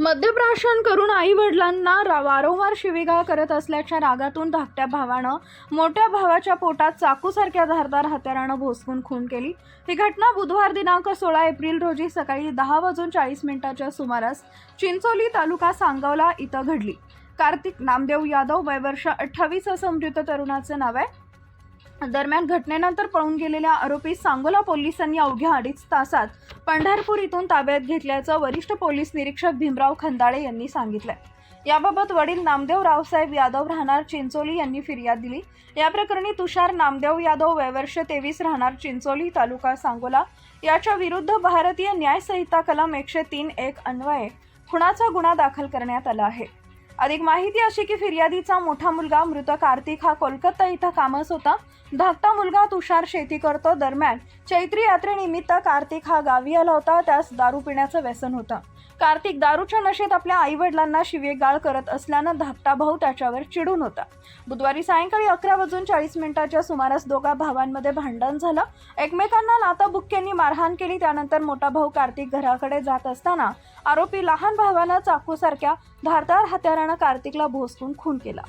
मद्यप्राशन करून आई वडिलांना वारंवार शिवीगाळ करत असल्याच्या रागातून धाकट्या भावानं मोठ्या भावाच्या पोटात चाकूसारख्या धारदार हत्यारानं भोसकून खून केली. ही घटना बुधवार दिनांक सोळा एप्रिल रोजी सकाळी दहा वाजून चाळीस मिनिटाच्या सुमारास चिंचोली तालुका सांगवला इथं घडली. कार्तिक नामदेव यादव वय वर्ष अठ्ठावीस असं मृत तरुणाचं नाव आहे. दरम्यान घटनेनंतर पळून गेलेल्या आरोपी सांगोला पोलिसांनी अवघ्या अडीच तासात पंढरपूर इथून ताब्यात घेतल्याचं वरिष्ठ पोलीस निरीक्षक भीमराव खंदाळे यांनी सांगितलं याबाबत वडील नामदेव रावसाहेब यादव राहणार चिंचोली यांनी फिर्याद दिली. या प्रकरणी तुषार नामदेव यादव वयवर्ष तेवीस राहणार चिंचोली तालुका सांगोला. याच्या विरुद्ध भारतीय न्याय संहिता कलम एकशे तीन एक अन्वये खुणाचा गुन्हा दाखल करण्यात आला आहे. अधिक माहिती अशी की फिर्यादीचा मोठा मुलगा मृत कार्तिक हा कोलकाता इथं कामच होता. धाकटा मुलगा तुषार शेती करतो. दरम्यान चैत्री यात्रेनिमित्त कार्तिक हा गावी आला होता. त्यास दारू पिण्याचं व्यसन होतं. कार्तिक दारूच्या नशेत आपल्या आई वडिलांना शिवेगाळ करत असल्यानं धाकटा भाऊ त्याच्यावर चिडून होता. बुधवारी सायंकाळी अकरा वाजून चाळीस मिनिटाच्या सुमारास दोघा भावांमध्ये भांडण झालं. एकमेकांना लाताबुक्क्यांनी मारहाण केली. त्यानंतर मोठा भाऊ कार्तिक घराकडे जात असताना आरोपी लहान भावानं चाकूसारख्या धारदार हत्यारानं कार्तिकला भोसकून खून केला.